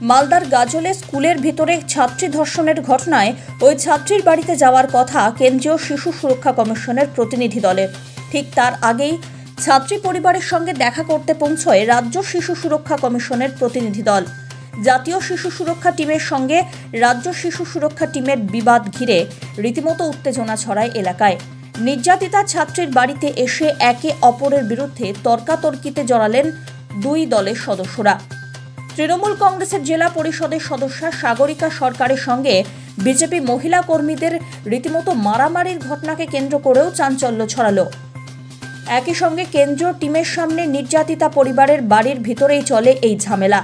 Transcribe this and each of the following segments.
মালদার গাজলে স্কুলের ভিতরে ছাত্রী ধর্ষণের ঘটনায় ওই ছাত্রীর বাড়িতে যাওয়ার কথা কেন্দ্রীয় শিশু সুরক্ষা কমিশনের প্রতিনিধি দলের ঠিক তার আগেই ছাত্রী পরিবারের সঙ্গে দেখা করতে পৌঁছয় রাজ্য শিশু সুরক্ষা কমিশনের প্রতিনিধি দল। জাতীয় শিশু সুরক্ষা টিমের সঙ্গে রাজ্য শিশু সুরক্ষা টিমের বিবাদ ঘিরে রীতিমতো উত্তেজনা ছড়ায় এলাকায়। নির্যাতিতা ছাত্রীর বাড়িতে এসে একে অপরের বিরুদ্ধে তর্কাতর্কিতে জড়ালেন দুই দলের সদস্যরা। তৃণমূল কংগ্রেসের জেলা পরিষদের সদস্যা সাগরিকা সরকারের সঙ্গে বিজেপি মহিলা কর্মীদের রীতিমতো মারামারির ঘটনাকে কেন্দ্র করেও চাঞ্চল্য ছড়ালো। একই সঙ্গে কেন্দ্রীয় টিমের সামনে নির্যাতিতা পরিবারের বাড়ির ভিতরেই চলে এই ঝামেলা।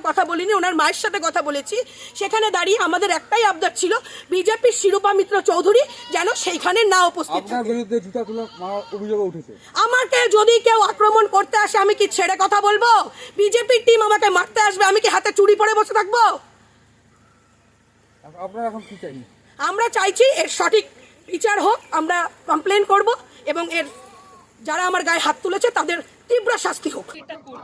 কথা বলিনি ওনার মায়ের সাথে কথা বলেছি। সেখানে দাঁড়িয়ে আমাদের একটাই আবদার ছিল বিজেপির শিরূপা মিত্র চৌধুরী যেন সেইখানে না উপস্থিত আমাকে যদি কেউ আক্রমণ করতে আসে আমি কি ছেড়ে কথা বলব? বিজেপির টিম আমাকে মারতে আসবে আমি কি হাতে চুরি পরে বসে থাকব? আপনারা এখন কি চাই আমরা চাইছি এর সঠিক বিচার হোক আমরা কমপ্লেন করব এবং এর যারা আমার গায়ে হাত তুলেছে তাদের তীব্র শাস্তি হোক। এটা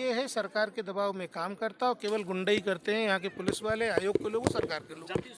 है, सरकार के दबाव में काम करता और केवल गुंडई करते हैं। यहाँ के पुलिस वाले आयोग के लोग सरकार के लोग।